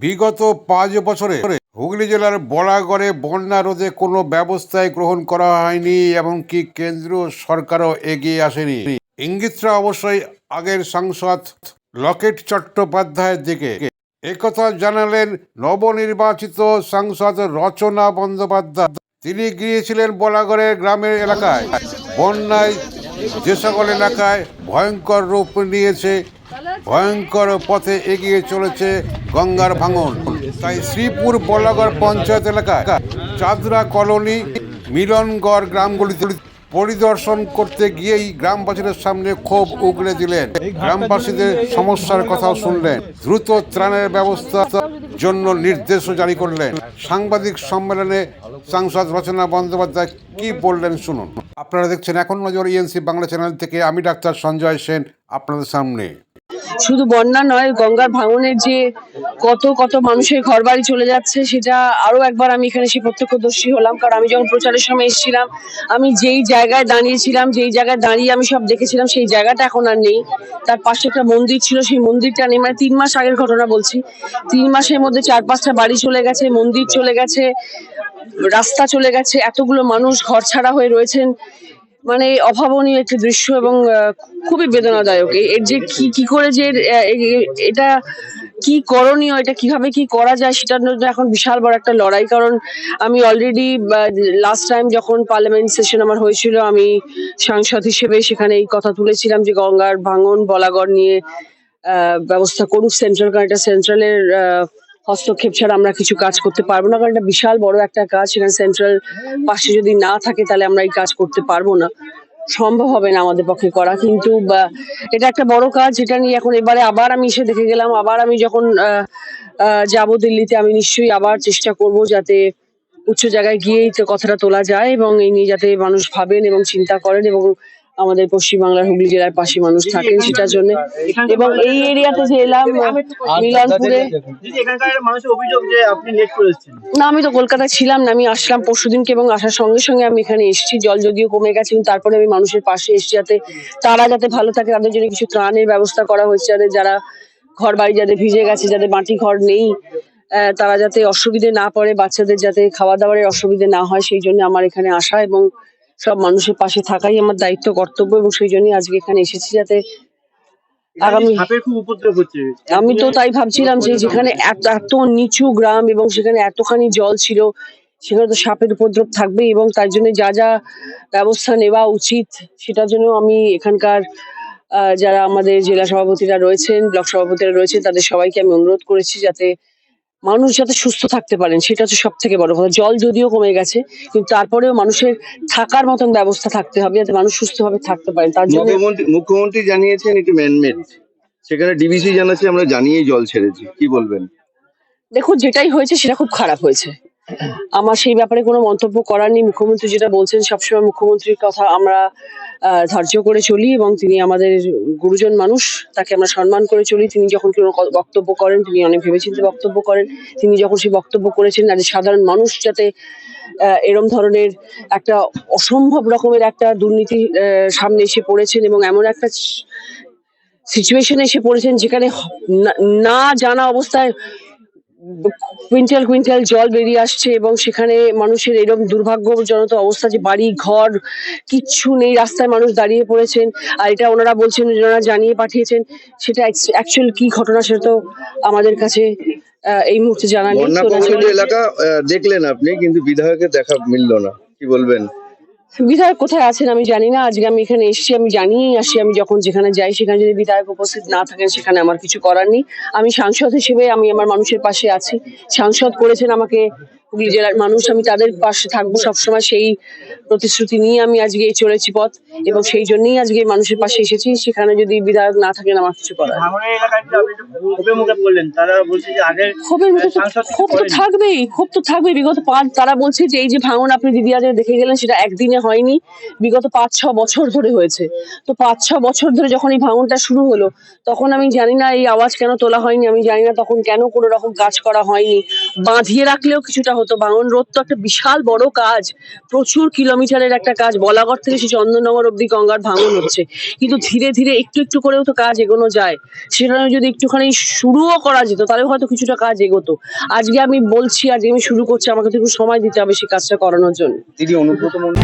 বিগত পাঁচ বছরে হুগলি জেলার বলাগড়ে বন্যা রোধে কোনো ব্যবস্থাই গ্রহণ করা হয়নি এমনকি কেন্দ্রীয় সরকারও এগিয়ে আসেনি। ইঙ্গিতরা অবশ্যই আগের সাংসদ লকেট চট্টোপাধ্যায়ের দিকে। একথা জানালেন নবনির্বাচিত সাংসদ রচনা বন্দ্যোপাধ্যায়। তিনি গিয়েছিলেন বলাগড়ের গ্রামের এলাকায়। বন্যায় যে সকল এলাকায় ভয়ঙ্কর রূপ নিয়েছে। ভয়ঙ্কর পথে এগিয়ে চলেছে গঙ্গার ভাঙন। তাই শ্রীপুর বলাগড় পঞ্চায়েত এলাকা চাঁদরা কলোনি, মিলনগড় গ্রামগুলিতে পরিদর্শন করতে গিয়েই গ্রামবাসীদের সামনে ক্ষোভ উগড়ে দিলেন। গ্রামবাসীদের সমস্যার কথাও শুনলেন। দ্রুত ত্রাণের ব্যবস্থার জন্য নির্দেশও জারি করলেন। সাংবাদিক সম্মেলনে সাংসদ রচনা বন্দ্যোপাধ্যায় কি বললেন শুনুন। আপনারা দেখছেন এখন নজর ইএনসি বাংলা চ্যানেল থেকে, আমি ডাক্তার সঞ্জয় সেন, আপনাদের সামনে। শুধু বন্যা নয়, গঙ্গার ভাঙনের যে কত কত মানুষের ঘর বাড়ি চলে যাচ্ছে, সেটা আরও একবার আমি এখানে সে প্রত্যক্ষদর্শী হলাম। কারণ আমি যখন প্রচারের সময় এসেছিলাম, আমি যেই জায়গায় দাঁড়িয়েছিলাম, যেই জায়গায় দাঁড়িয়ে আমি সব দেখেছিলাম, সেই জায়গাটা এখন আর নেই। তার পাশে একটা মন্দির ছিল, সেই মন্দিরটা নেই। মানে তিন মাস আগের ঘটনা বলছি। তিন মাসের মধ্যে চার পাঁচটা বাড়ি চলে গেছে, মন্দির চলে গেছে, রাস্তা চলে গেছে, এতগুলো মানুষ ঘর ছাড়া হয়ে রয়েছেন। মানে অভাবনীয় একটি দৃশ্য এবং খুবই বেদনাদায়ক। এর যে কি কি করে যে এটা কি করণীয়, এটা কীভাবে কি করা যায়, সেটার জন্য এখন বিশাল বড় একটা লড়াই। কারণ আমি অলরেডি লাস্ট টাইম যখন পার্লামেন্ট সেশন আমার হয়েছিল, আমি সাংসদ হিসেবে সেখানে এই কথা তুলেছিলাম যে গঙ্গার ভাঙন, বলাগড় নিয়ে ব্যবস্থা করুক সেন্ট্রাল কারণ এটা সেন্ট্রালের হস্তক্ষেপ ছাড়া আমরা কিছু কাজ করতে পারব না, কারণ এটা বিশাল বড় একটা কাজ, সেখানে সেন্ট্রাল পাশে যদি না থাকে তাহলে আমরা এই কাজ করতে পারব না। সম্ভব হবে না আমাদের পক্ষে করা, কিন্তু এটা একটা বড় কাজ যেটা নিয়ে এখন এবারে আবার আমি এসে দেখে গেলাম, আবার আমি যখন যাব দিল্লিতে, আমি নিশ্চয়ই আবার চেষ্টা করব যাতে উচ্চ জায়গায় গিয়ে এই তো কথাটা তোলা যায় এবং এই নিয়ে যাতে মানুষ ভাবেন এবং চিন্তা করেন এবং আমাদের পশ্চিমবাংলার হুগলি জেলার পাশে মানুষ থাকেন সেটার জন্য। এবং এই এরিয়াতে যে এলাম মিলনপুরে না আমি তো কলকাতায় ছিলাম না আমি আসলাম পরশুদিনকে এবং আসার সঙ্গে সঙ্গে আমি এখানে এসেছি জল যদিও কমে গেছে কিন্তু তারপরে আমি মানুষের পাশে এসেছি যাতে তারা যাতে ভালো থাকে তাদের জন্য কিছু ত্রাণের ব্যবস্থা করা হয়েছে যাদের যারা ঘর বাড়ি যাদের ভিজে গেছে যাদের মাটি ঘর নেই তারা যাতে অসুবিধে না পড়ে বাচ্চাদের যাতে খাওয়া দাওয়ারের অসুবিধে না হয় সেই জন্য আমার এখানে আসা এবং সব মানুষের পাশে থাকাই আমার দায়িত্ব কর্তব্য এবং সেই জন্যই আজকে এখানে এসেছি যাতে আগামী আমি তো তাই ভাবছিলাম যে যেখানে এত এত নিচু গ্রাম এবং সেখানে এতখানি জল ছিল সেখানে তো সাপের উপদ্রব থাকবেই এবং তার জন্য যা যা ব্যবস্থা নেওয়া উচিত সেটার জন্য আমি এখানকার যারা আমাদের জেলা সভাপতিরা রয়েছেন ব্লক সভাপতিরা রয়েছেন তাদের সবাইকে আমি অনুরোধ করেছি যাতে মানুষ যাতে সুস্থ থাকতে পারেন সেটা হচ্ছে সব থেকে বড় কথা। জল যদিও কমে গেছে কিন্তু তারপরেও মানুষের থাকার মতন ব্যবস্থা থাকতে হবে যাতে মানুষ সুস্থভাবে থাকতে পারেন। তার জন্য মুখ্যমন্ত্রী মুখ্যমন্ত্রী জানিয়েছেন এটি ম্যানমেড সেখানে ডিবিসি জানাচ্ছে আমরা জানিয়েই জল ছেড়েছি। কি বলবেন? দেখুন যেটাই হয়েছে সেটা খুব খারাপ হয়েছে। আমার সেই ব্যাপারে কোনো মন্তব্য করার নেই। মুখ্যমন্ত্রী যেটা বলছেন, সবসময় মুখ্যমন্ত্রীর কথা আমরা ধার্য করে চলি এবং তিনি আমাদের গুরুজন মানুষ, তাকে আমরা সম্মান করে চলি। তিনি যখন কোনো বক্তব্য করেন, তিনি অনেক ভেবেচিন্তে বক্তব্য করেন। তিনি যখন সেই বক্তব্য করেছেন আর সাধারণ মানুষ যাতে এরম ধরনের একটা অসম্ভব রকমের একটা দুর্নীতি সামনে এসে পড়েছেন এবং এমন একটা সিচুয়েশনে এসে পড়েছেন যেখানে না জানা অবস্থায় কুইন্টাল কুইন্টাল জল বেরিয়ে আসছে এবং সেখানে মানুষের এরকম দুর্ভাগ্যজনক অবস্থা যে বাড়ি ঘর কিচ্ছু নেই রাস্তায় মানুষ দাঁড়িয়ে পড়েছেন। আর এটা ওনারা বলছেন ওনারা জানিয়ে পাঠিয়েছেন। সেটা অ্যাকচুয়াল কি ঘটনা সেটা তো আমাদের কাছে এই মুহূর্তে জানা নেই। এলাকা দেখলেন আপনি কিন্তু বিধায়কের দেখা মিলল না। কি বলবেন? বিধায়ক কোথায় আছেন আমি জানি না। আজকে আমি এখানে এসেছি, আমি জানিয়েই আসি। আমি যখন যেখানে যাই, সেখানে যদি বিধায়ক উপস্থিত না থাকেন, সেখানে আমার কিছু করার নেই। আমি সাংসদ হিসেবে আমি আমার মানুষের পাশে আছি। সাংসদ করেছেন আমাকে হুগলি জেলার মানুষ আমি তাদের পাশে থাকব সবসময়। সেই প্রতিশ্রুতি নিয়ে আমি আজকে এই চলেছি পথ এবং সেই জন্যই আজকে মানুষের পাশে এসেছি। সেখানে যদি বিধায়ক না থাকেন আমার কিছু করার ক্ষোভের মুখে ক্ষোভ তো থাকবেই ক্ষোভ তো থাকবেই। বিগত পাঁচ তারা বলছে যে এই যে ভাঙন আপনি দিদি আজ দেখে গেলেন সেটা একদিনে হয়নি। বিগত পাঁচ ছ বছর ধরে হয়েছে। তো পাঁচ ছ বছর ধরে যখন এই ভাঙনটা শুরু হলো তখন আমি জানি না এই আওয়াজ কেন তোলা হয়নি আমি জানি না তখন কেন কোনো রকম কাজ করা হয়নি। বাঁধিয়ে রাখলেও কিছুটা হতো বাউন রোড তো একটা বিশাল বড় কাজ। প্রচুর কিলোমিটারের একটা কাজ। বলাগড় থেকে সে চন্দননগর অব্দি গঙ্গার ভাঙন হচ্ছে। কিন্তু ধীরে ধীরে একটু একটু করেও তো কাজ এগোনো যায়। সেখানে যদি একটুখানি শুরুও করা যেত তাহলে হয়তো কিছুটা কাজ এগোতো। আজকে আমি বলছি, আজকে আমি শুরু করছি, আমাকে তো একটু সময় দিতে হবে সেই কাজটা করানোর জন্য। দিদি, অনুব্রত মন্ডল।